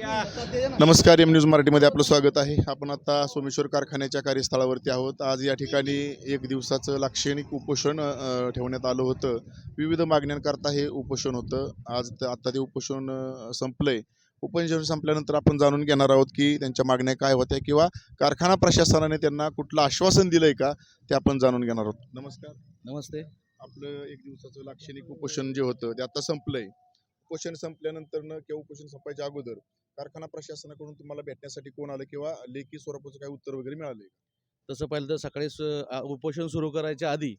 नमस्कार M news मराठीमध्ये आपलं स्वागत आहे. आपण आता सोमेश्वर कारखान्याच्या कार्यस्थळावरती आहोत. आज या ठिकाणी एक दिवसाचं लाक्षणिक उपोषण ठेवण्यात आलं होतं. विविध मागण्यांकरता हे उपोषण होतं. आज आता ते उपोषण संपलंय. उपोषण संपल्यानंतर आपण जाणून घेणार आहोत की त्यांच्या मागण्या काय होत्या किंवा कारखाना प्रशासनाने त्यांना कुठलं आश्वासन दिलंय का ते आपण जाणून घेणार आहोत. नमस्कार. नमस्ते. आपलं एक दिवसाचं लाक्षणिक उपोषण जे होतं ते आता संपलंय. उपोषण संपल्यानंतर किंवा उपोषण संपायच्या अगोदर? कारखाना प्रशासनाकडून तुम्हाला भेटण्यासाठी कोण आलं किंवा लेखी स्वरूपाचं काही उत्तर वगैरे मिळाले तसं पाहिलं तर सकाळी स- उपोषण सुरू करायच्या आधी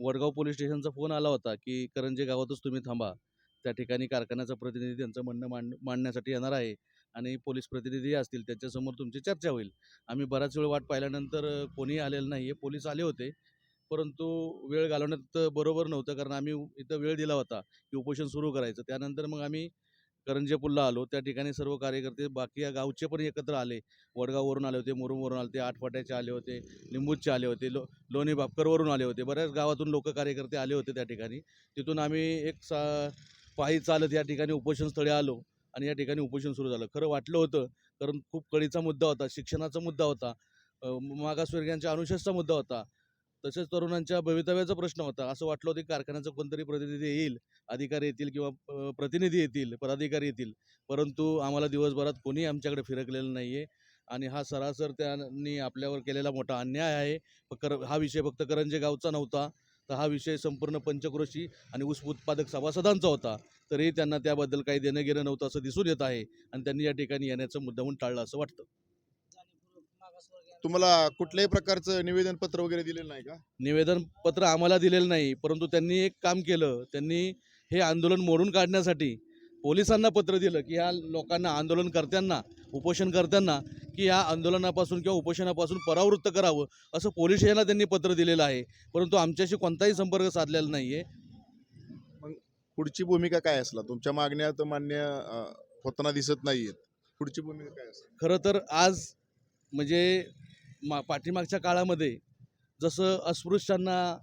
वडगाव पोलीस स्टेशनचा फोन आला होता की करंजे गावातच तुम्ही थांबा. त्या ठिकाणी कारखान्याचा प्रतिनिधी त्यांचं म्हणणं मांड मांडण्यासाठी येणार आहे आणि पोलीस प्रतिनिधी असतील त्यांच्यासमोर तुमची चर्चा होईल. आम्ही बराच वेळ वाट पाहिल्यानंतर कोणीही आलेलं नाही आहे पोलीस आले होते. परंतु वेळ घालवण्यात बरोबर नव्हतं कारण आम्ही इथं वेळ दिला होता की उपोषण सुरू करायचं. त्यानंतर मग आम्ही करंजे पुलला आलो. त्या ठिकाणी सर्व कार्यकर्ते बाकी या गावचे पण एकत्र आले. वडगाववरून आले होते मुरुमवरून आले होते आठवाड्याचे आले होते लिंबूजचे आले होते लो लोणी भापकरवरून आले होते. बऱ्याच गावातून लोक कार्यकर्ते आले होते त्या ठिकाणी. तिथून आम्ही एक सा पायी चालत या ठिकाणी उपोषणस्थळी आलो आणि या ठिकाणी उपोषण सुरू झालं. खरं वाटलं होतं कारण खूप कळीचा मुद्दा होता शिक्षणाचा मुद्दा होता मागासवर्गीयांच्या अनुशेषचा मुद्दा होता. तसेच तरुणांच्या भवितव्याचा प्रश्न होता. असं वाटलं होतं की कारखान्याचा कोणतरी प्रतिनिधी येईल अधिकारी येतील किंवा प्रतिनिधी येतील पदाधिकारी येतील. परंतु आम्हाला दिवसभरात कोणी आमच्याकडे फिरकलेलं नाही आहे आणि हा सरासर त्यांनी आपल्यावर केलेला मोठा अन्याय आहे. कर हा विषय फक्त करंजे गावचा नव्हता. तर हा विषय संपूर्ण पंचक्रोशी आणि ऊस उत्पादक सभासदांचा होता. तरीही त्यांना त्याबद्दल काही देणं घेणं नव्हतं असं दिसून येत आहे आणि त्यांनी या ठिकाणी येण्याचं मुद्दामून टाळलं असं वाटतं. तुम्हाला कुठल्याही प्रकारचं निवेदन पत्र वगैरे दिलेलं नाही का? निवेदन पत्र आम्हाला दिलेलं नाही परंतु त्यांनी एक काम केलं. त्यांनी हे आंदोलन मोडून काढण्यासाठी पोलिसांना पत्र दिलं की ह्या लोकांना आंदोलनकर्त्यांना उपोषणकर्त्यांना की या आंदोलनापासून किंवा उपोषणापासून परावृत्त करावं असं पोलीस स्टेशनला त्यांनी पत्र दिलेलं आहे. परंतु आमच्याशी कोणताही संपर्क साधलेला नाही आहे पुढची भूमिका काय असला? तुमच्या मागण्या तर मान्य होताना दिसत नाहीयेत. पुढची भूमिका काय असेल? खरं तर आज म्हणजे मा पाठीमागच्या काळामध्ये जसं अस्पृश्यांना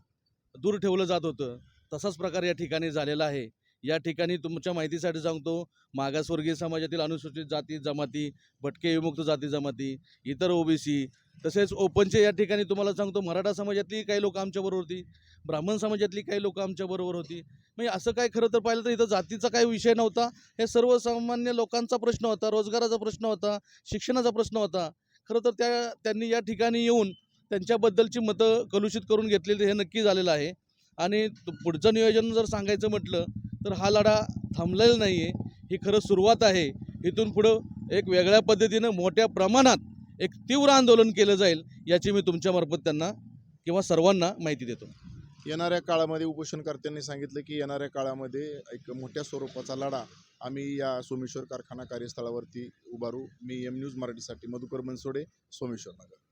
दूर ठेवलं जात होतं तसाच प्रकार या ठिकाणी झालेला आहे. या ठिकाणी तुमच्या माहितीसाठी सांगतो मागासवर्गीय समाजातील अनुसूचित जाती जमाती भटके विमुक्त जाती जमाती इतर ओबीसी तसेच ओपनचे या ठिकाणी तुम्हाला सांगतो मराठा समाजातली काही लोक आमच्याबरोबर होती ब्राह्मण समाजातली काही लोक आमच्याबरोबर होती. म्हणजे असं काय खरं तर पाहिलं तर इथं जातीचा काही विषय नव्हता हे सर्वसामान्य लोकांचा प्रश्न होता रोजगाराचा प्रश्न होता शिक्षणाचा प्रश्न होता. खरं तर त्या त्यांनी या ठिकाणी येऊन त्यांच्याबद्दलची मतं कलुषित करून घेतलेली हे नक्की झालेलं आहे. आणि पुढचं नियोजन जर सांगायचं म्हटलं तर हा लढा थांबलेला नाही आहे ही खरं सुरुवात आहे. इथून पुढं एक वेगळ्या पद्धतीनं मोठ्या प्रमाणात एक तीव्र आंदोलन केलं जाईल याची मी तुमच्यामार्फत त्यांना किंवा सर्वांना माहिती देतो. येणाऱ्या काळामध्ये उपोषणकर्त्यांनी सांगितलं की येणाऱ्या काळामध्ये एक मोठ्या स्वरूपाचा लढा आम्ही या सोमेश्वर कारखाना कार्यस्थळावरती उभारू. मी एम न्यूज मराठीसाठी मधुकर बनसोडे सोमेश्वर नगर.